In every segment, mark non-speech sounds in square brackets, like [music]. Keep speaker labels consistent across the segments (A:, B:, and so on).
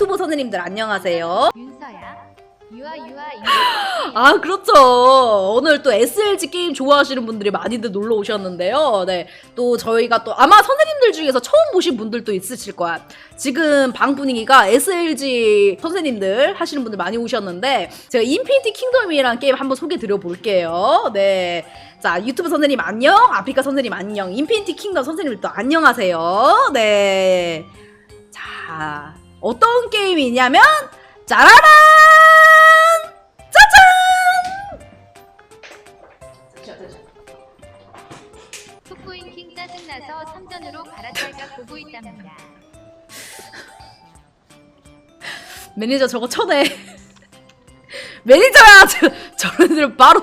A: 유튜버 선생님들 안녕하세요.
B: 윤서야 유아 유아 [gasps]
A: 아 그렇죠. 오늘 또 SLG 게임 좋아하시는 분들이 많이들 놀러 오셨는데요. 네, 또 저희가 또 아마 선생님들 중에서 처음 보신 분들도 있으실 거야. 지금 방 분위기가 SLG 선생님들 하시는 분들 많이 오셨는데 제가 인피니티 킹덤이라는 게임 한번 소개 드려 볼게요. 네. 자, 유튜브 선생님 안녕, 아프리카 선생님 안녕, 인피니티 킹덤 선생님도 안녕하세요. 네. 자, 어떤 게임이냐면, 짜라란! 짜잔!
B: 푸꾸인킹 짜증나서 삼전으로 갈아탈까 보고 있답니다.
A: 매니저 저거 쳐내. 매니저야! 저, 저런 애들 바로,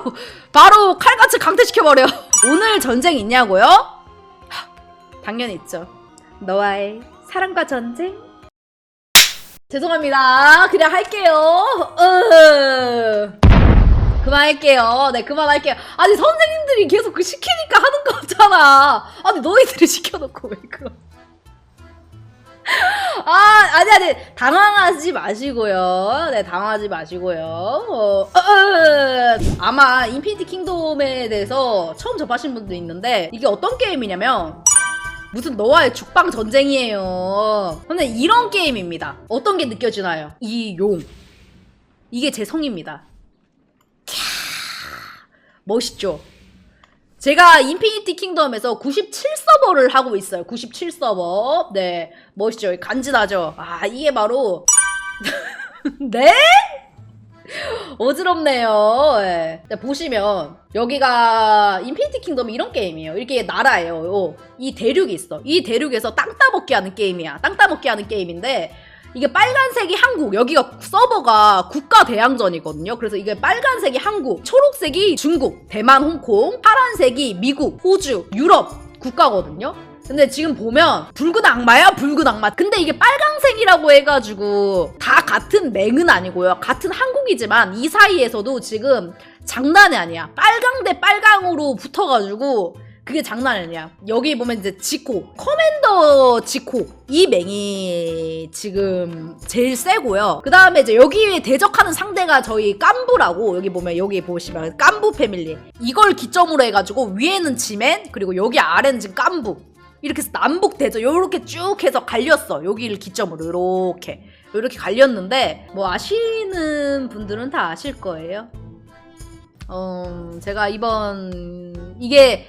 A: 바로 칼같이 강퇴시켜버려. 오늘 전쟁 있냐고요? 하, 당연히 있죠. 너와의 사랑과 전쟁? 죄송합니다. 그냥 할게요. 으. 그만할게요. 네, 그만할게요. 아니, 선생님들이 계속 그 시키니까 하는 거 없잖아. 아니, 너희들이 시켜놓고 왜 그러 아, 아니, 아니, 당황하지 마시고요. 네, 당황하지 마시고요. 어, 어, 어. 아마 인피니티 킹덤에 대해서 처음 접하신 분도 있는데, 이게 어떤 게임이냐면, 무슨 너와의 죽방 전쟁이에요. 근데 이런 게임입니다. 어떤 게 느껴지나요? 이 용. 이게 제 성입니다. 캬, 멋있죠? 제가 인피니티 킹덤에서 97서버를 하고 있어요. 97서버. 네. 멋있죠? 간지나죠? 아, 이게 바로. [laughs] 네? [laughs] 어지럽네요. 예. 자, 보시면, 여기가 인피니티 킹덤이 이런 게임이에요. 이렇게 나라예요. 요. 이 대륙이 있어. 이 대륙에서 땅 따먹기 하는 게임이야. 땅 따먹기 하는 게임인데, 이게 빨간색이 한국, 여기가 서버가 국가 대항전이거든요. 그래서 이게 빨간색이 한국, 초록색이 중국, 대만, 홍콩, 파란색이 미국, 호주, 유럽 국가거든요. 근데 지금 보면 붉은 악마야 붉은 악마. 근데 이게 빨강색이라고 해가지고 다 같은 맹은 아니고요. 같은 한국이지만 이 사이에서도 지금 장난이 아니야. 빨강 대 빨강으로 붙어가지고 그게 장난 아니야. 여기 보면 이제 지코, 커맨더 지코 이 맹이 지금 제일 세고요. 그 다음에 이제 여기에 대적하는 상대가 저희 깐부라고 여기 보면 여기 보시면 깐부 패밀리 이걸 기점으로 해가지고 위에는 지맨 그리고 여기 아래는 지금 깐부 이렇게 해서 남북 대전 요렇게 쭉 해서 갈렸어 여기를 기점으로 요렇게 요렇게 갈렸는데 뭐 아시는 분들은 다 아실 거예요. 어 제가 이번 이게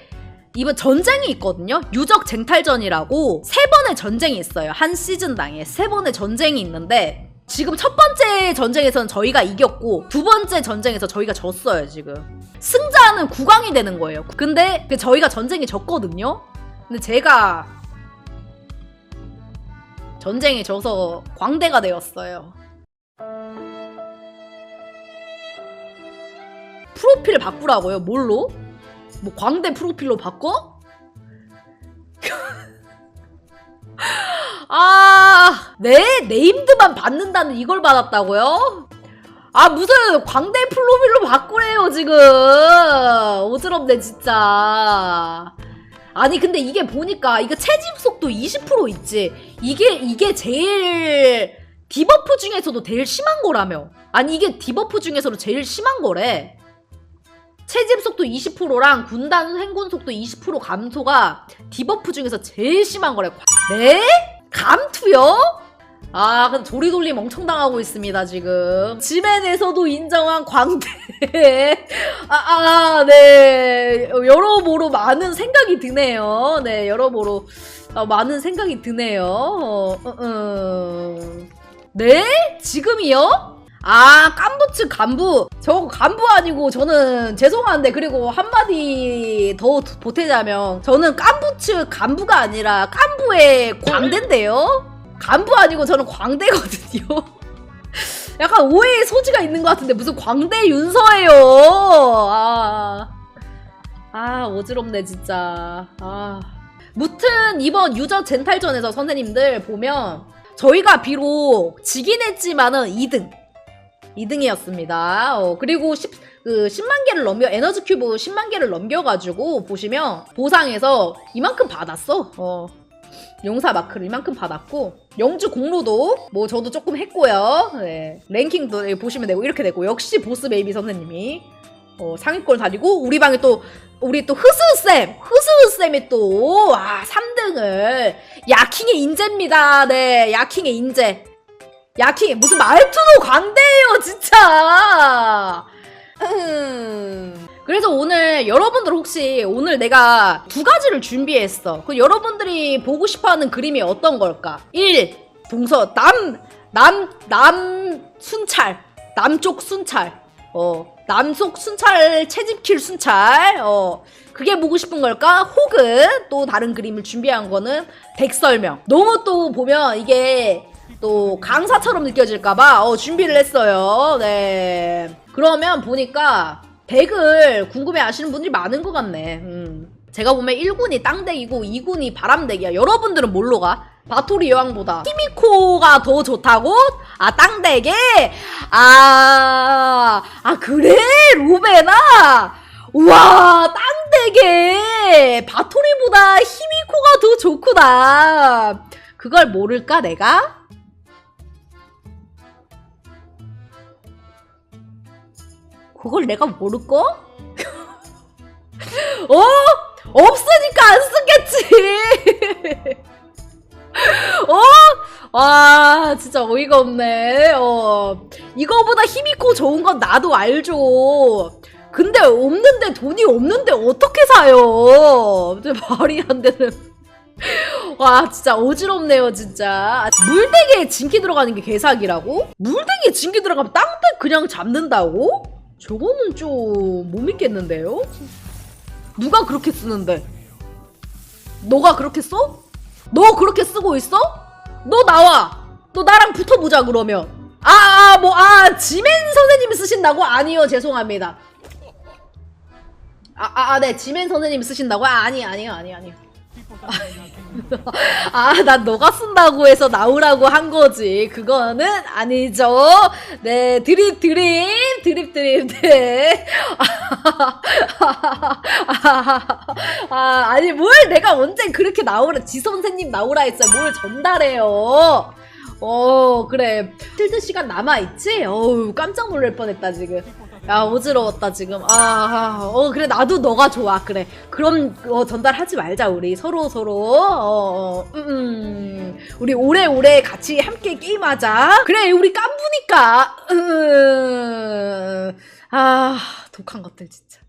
A: 이번 전쟁이 있거든요. 유적 쟁탈전이라고 세 번의 전쟁이 있어요. 한 시즌당에 세 번의 전쟁이 있는데 지금 첫 번째 전쟁에서는 저희가 이겼고 두 번째 전쟁에서 저희가 졌어요. 지금 승자는 국왕이 되는 거예요. 근데 그 저희가 전쟁에 졌거든요. 근데 제가 전쟁에 져서 광대가 되었어요. 프로필 바꾸라고요? 뭘로? 뭐 광대 프로필로 바꿔? [laughs] 아, 네? 네임드만 받는다는 이걸 받았다고요? 아, 무슨 광대 프로필로 바꾸래요, 지금. 어지럽네, 진짜. 아니, 근데 이게 보니까, 이거 채집 속도 20% 있지. 이게, 이게 제일 디버프 중에서도 제일 심한 거라며. 아니, 이게 디버프 중에서도 제일 심한 거래. 채집 속도 20%랑 군단 행군 속도 20% 감소가 디버프 중에서 제일 심한 거래. 네? 감투요? 아, 근데 조리돌림 엄청 당하고 있습니다, 지금. 지맨에서도 인정한 광대. [laughs] 아, 아, 네. 여러모로 많은 생각이 드네요. 네, 여러모로 어, 많은 생각이 드네요. 어, 어, 어. 네? 지금이요? 아, 깐부츠 간부. 저거 간부 아니고 저는 죄송한데 그리고 한마디 더 보태자면 저는 깐부츠 간부가 아니라 깐부의 광대인데요. 간부 아니고 저는 광대거든요. [laughs] 약간 오해의 소지가 있는 것 같은데 무슨 광대 윤서예요. 아, 아 어지럽네 진짜. 아. 무튼 이번 유저 젠탈전에서 선생님들 보면 저희가 비록 지긴 했지만은 2등. 2등이었습니다. 어, 그리고 10, 그 10만 개를 넘겨 에너지 큐브 10만 개를 넘겨가지고 보시면 보상에서 이만큼 받았어. 어. 용사 마크를 이만큼 받았고 영주 공로도 뭐 저도 조금 했고요. 네. 랭킹도 여기 보시면 되고 이렇게 되고 역시 보스 베이비 선생님이 어, 상위권 다니고 우리 방에 또 우리 또 흐스쌤 흐스쌤이 또 아 3등을 야킹의 인재입니다. 네 야킹의 인재. 야킹 무슨 말투도 광대예요 진짜. 음. 그래서 오늘 여러분들 혹시 오늘 내가 두 가지를 준비했어. 그 여러분들이 보고 싶어하는 그림이 어떤 걸까? 1. 동서 남 남 남 순찰 남쪽 순찰 어 남쪽 순찰 채집킬 순찰 어 그게 보고 싶은 걸까? 혹은 또 다른 그림을 준비한 거는 덱 설명. 너무 또 보면 이게 또 강사처럼 느껴질까봐 어, 준비를 했어요. 네. 그러면 보니까 덱을 궁금해 하시는 분들이 많은 것 같네. 음. 제가 보면 1군이 땅덱이고 2군이 바람덱이야. 여러분들은 뭘로 가? 바토리 여왕보다 히미코가 더 좋다고? 아 땅덱에? 아, 아 그래? 로베나? 우와 땅덱에 바토리보다 히미코가 더 좋구나. 그걸 모를까 내가? 그걸 내가 모를까? [laughs] 어? 없으니까 안 쓰겠지. [laughs] 어? 와, 진짜 어이가 없네. 어. 이거보다 히미코 좋은 건 나도 알죠. 근데 없는데 돈이 없는데 어떻게 사요? 말이 안 되는. [laughs] 와, 진짜 어지럽네요, 진짜. 물대기에 진기 들어가는 게 개사기라고? 물대기에 진기 들어가면 땅대 그냥 잡는다고? 저거는 좀 못 믿겠는데요? 누가 그렇게 쓰는데? 너가 그렇게 써? 너 그렇게 쓰고 있어? 너 나와. 너 나랑 붙어보자 그러면. 아, 아, 뭐, 아, 지멘 선생님이 쓰신다고? 아니요, 죄송합니다. 아, 아, 아, 네, 지멘 선생님이 쓰신다고? 아, 아니, 아니요, 아니요, 아니요. 아, 난 너가 쓴다고 해서 나오라고 한 거지. 그거는 아니죠. 네, 드립, 드립, 드립, 드립, 네. [laughs] 아, 아니, 뭘 내가 언제 그렇게 나오라, 지 선생님 나오라 했어요. 뭘 전달해요. 어, 그래. 필드 시간 남아있지? 어우, 깜짝 놀랄 뻔했다, 지금. 야, 어지러웠다, 지금. 아, 아, 어, 그래, 나도 너가 좋아. 그래. 그럼, 어, 전달하지 말자, 우리. 서로, 서로. 어, 어, 음, 음. 우리 오래오래 같이 함께 게임하자. 그래, 우리 깐부니까. 음. 아, 독한 것들, 진짜.